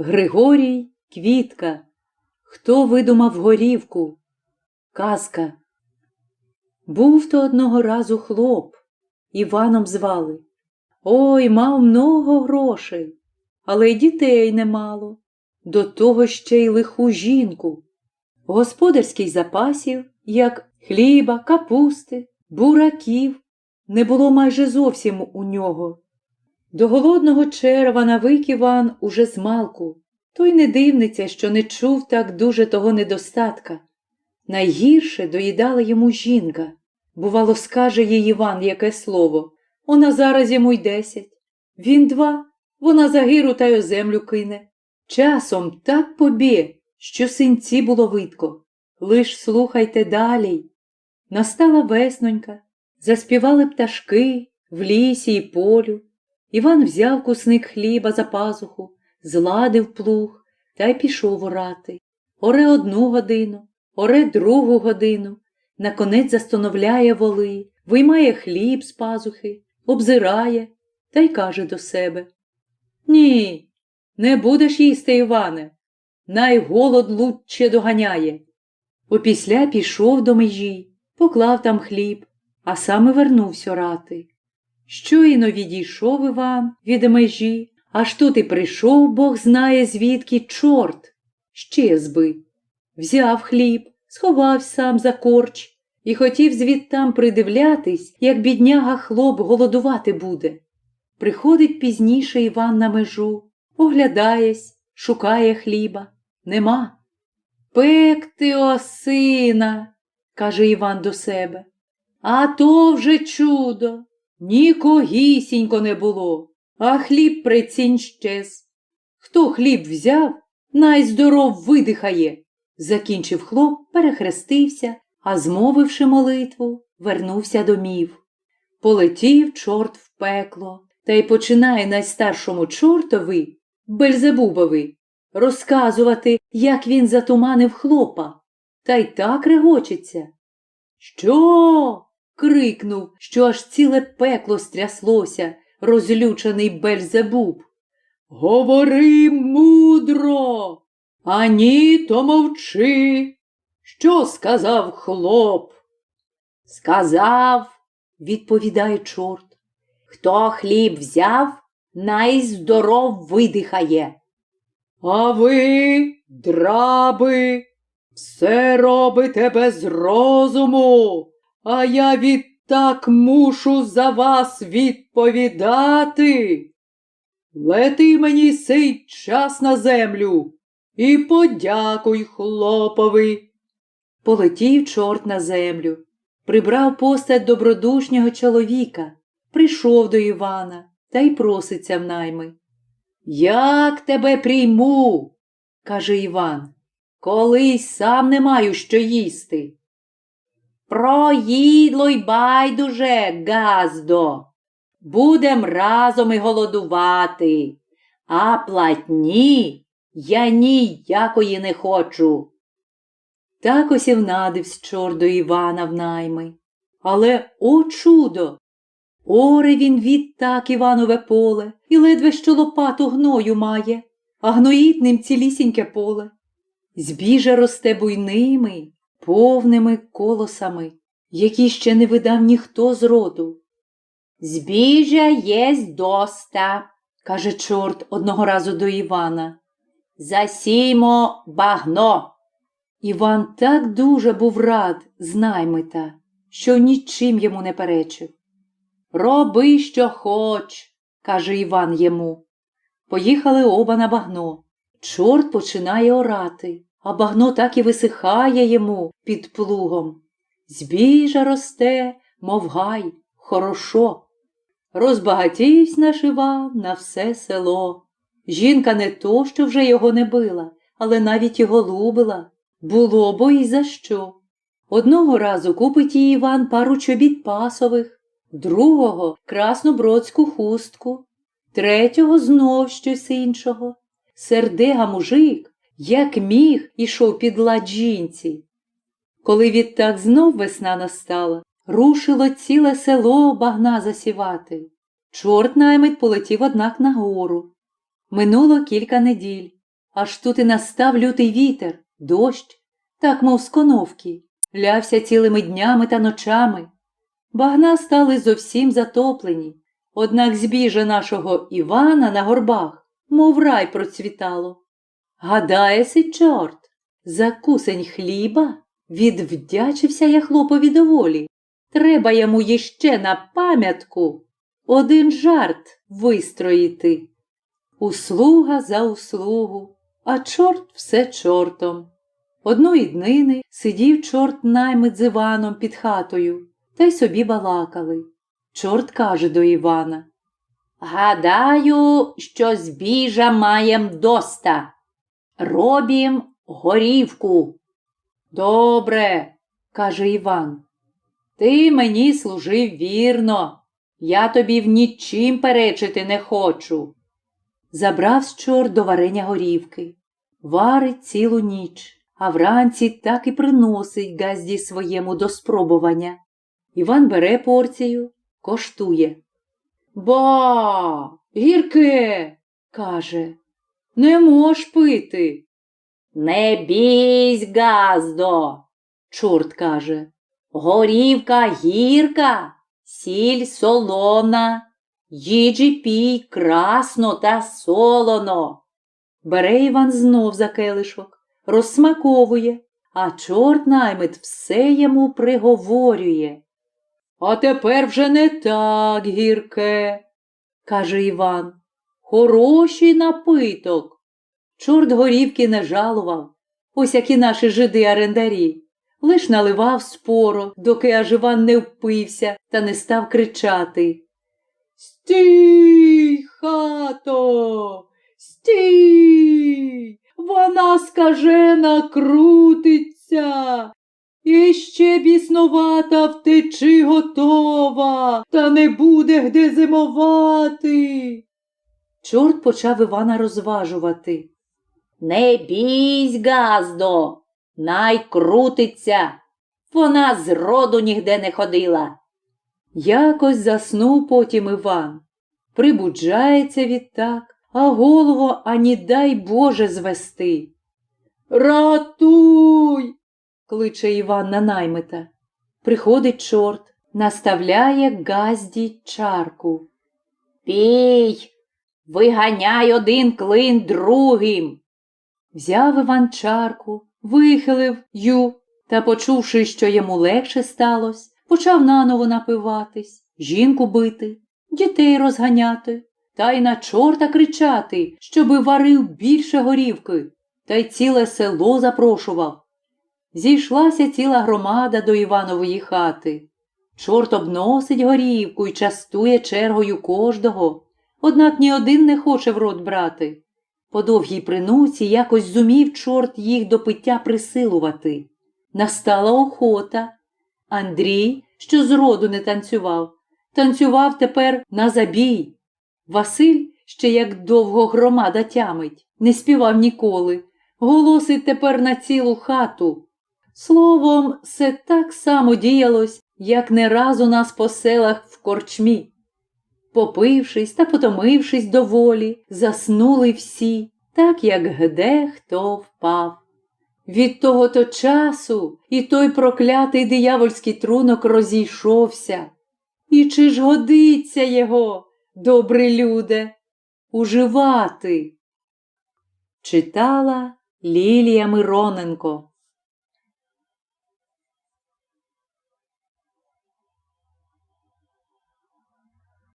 Григорій Квітка. Хто видумав горівку? Казка. Був то одного разу хлоп, Іваном звали. Ой, мав много грошей, але й дітей немало. До того ще й лиху жінку. Господарських запасів, як хліба, капусти, бураків, не було майже зовсім у нього. До голодного черва навик Іван уже змалку, то й не дивниться, що не чув так дуже того недостатка. Найгірше доїдала йому жінка. Бувало, скаже їй Іван яке слово. Вона зараз йому й десять. Він два, вона за гиру та й о землю кине. Часом так побє, що синці було видко. Лиш слухайте далі. Настала веснонька, заспівали пташки в лісі й полю. Іван взяв кусник хліба за пазуху, зладив плуг та й пішов орати. Оре одну годину, оре другу годину, наконець застановляє воли, виймає хліб з пазухи, обзирає та й каже до себе Ні, не будеш їсти, Іване, най голод лучче доганяє. Опісля пішов до межі, поклав там хліб, а саме вернувся орати. Щойно відійшов Іван від межі, аж тут і прийшов Бог знає звідки чорт. Ще зби. Взяв хліб, сховав сам за корч і хотів звідтам придивлятись, як бідняга хлоп голодувати буде. Приходить пізніше Іван на межу, оглядаєсь, шукає хліба. Нема. Пекти, осина, каже Іван до себе. А то вже чудо. Нікогісінько не було, а хліб прицінь щез. Хто хліб взяв, най здоров видихає. Закінчив хлоп, перехрестився, а змовивши молитву, вернувся домів. Полетів чорт в пекло, та й починає найстаршому чортові, Бельзебубові, розказувати, як він затуманив хлопа, та й так регочеться. Що? Крикнув, що аж ціле пекло стряслося, розлючений Бельзебуб. Говори мудро, а ні, то мовчи. Що сказав хлоп? Сказав, відповідає чорт. Хто хліб взяв, най здоров видихає. А ви, драби, все робите без розуму, а я відтак мушу за вас відповідати. Лети мені сей час на землю і подякуй хлопові. Полетів чорт на землю, прибрав постать добродушнього чоловіка, прийшов до Івана та й проситься в найми. Як тебе прийму? каже Іван, колись сам не маю що їсти. Проїдло й байдуже, газдо. Будем разом і голодувати, а платні я ніякої не хочу. Так ось і внадивсь чор до Івана в найми. Але, о чудо! Оре він відтак Іванове поле і ледве що лопату гною має, а гноїть ним цілісіньке поле. Збіжа росте буйними, повними колосами, які ще не видав ніхто з роду. Збіжа єсть доста, каже чорт одного разу до Івана. Засіймо багно. Іван так дуже був рад з наймита, що нічим йому не перечив. Роби, що хоч, каже Іван йому. Поїхали оба на багно. Чорт починає орати, а багно так і висихає йому під плугом. Збіжа росте, мов гай, хорошо. Розбагатівсь наш Іван на все село. Жінка не то, що вже його не била, але навіть його лубила. Було бо й за що. Одного разу купить їй Іван пару чобіт пасових, другого краснобродську хустку, третього знов щось іншого. Сердега мужик, як міг, ішов під лад жінці. Коли відтак знов весна настала, рушило ціле село багна засівати. Чорт наймить полетів, однак, нагору. Минуло кілька неділь. Аж тут і настав лютий вітер, дощ, так мов з коновки, лявся цілими днями та ночами. Багна стали зовсім затоплені, однак збіжжя нашого Івана на горбах, мов рай процвітало. Гадаєси, чорт, за кусень хліба відвдячився я хлопові доволі. Треба йому іще на пам'ятку один жарт вистроїти. Услуга за услугу, а чорт все чортом. Одної днини сидів чорт наймит з Іваном під хатою, та й собі балакали. Чорт каже до Івана. Гадаю, що збіжа маєм доста. Робім горівку. Добре, каже Іван. Ти мені служив вірно, я тобі в нічим перечити не хочу. Забрав чорт до варення горівки, варить цілу ніч, а вранці так і приносить газді своєму до спробування. Іван бере порцію, коштує. Ба, гірке, каже, не мож пити. Не бійсь, газдо, чорт каже. Горівка гірка, сіль солона, їжі пій красно та солоно. Бере Іван знов за келишок, розсмаковує, а чорт наймит все йому приговорює. А тепер вже не так гірке, каже Іван. Хороший напиток. Чорт горівки не жалував, ось як і наші жиди-орендарі. Лиш наливав споро, доки аж Іван не впився та не став кричати. Стій, хато, стій, вона скажена крутиться. І ще біснувата втечи готова, та не буде де зимувати. Чорт почав Івана розважувати. Не бійсь, газдо, най крутиться. Вона зроду нігде не ходила. Якось заснув потім Іван. Прибуджається відтак, а голову ані дай Боже звести. Ратуй. кличе Іван на наймита. Приходить чорт, наставляє газді чарку. Пій, виганяй один клин другим. Взяв Іван чарку, вихилив ю та, почувши, що йому легше сталося, почав наново напиватись, жінку бити, дітей розганяти, та й на чорта кричати, щоби варив більше горівки, та й ціле село запрошував. Зійшлася ціла громада до Іванової хати. Чорт обносить горівку і частує чергою кожного, однак ні один не хоче в рот брати. По довгій принуці якось зумів чорт їх до пиття присилувати. Настала охота. Андрій, що зроду не танцював, танцював тепер на забій. Василь, ще як довго громада тямить, не співав ніколи, голосить тепер на цілу хату. Словом, все так само діялось, як не раз у нас по селах в корчмі. Попившись та потомившись доволі, заснули всі, так як где хто впав. Від того то часу і той проклятий диявольський трунок розійшовся. І чи ж годиться його, добрий люде, уживати? Читала Лілія Мироненко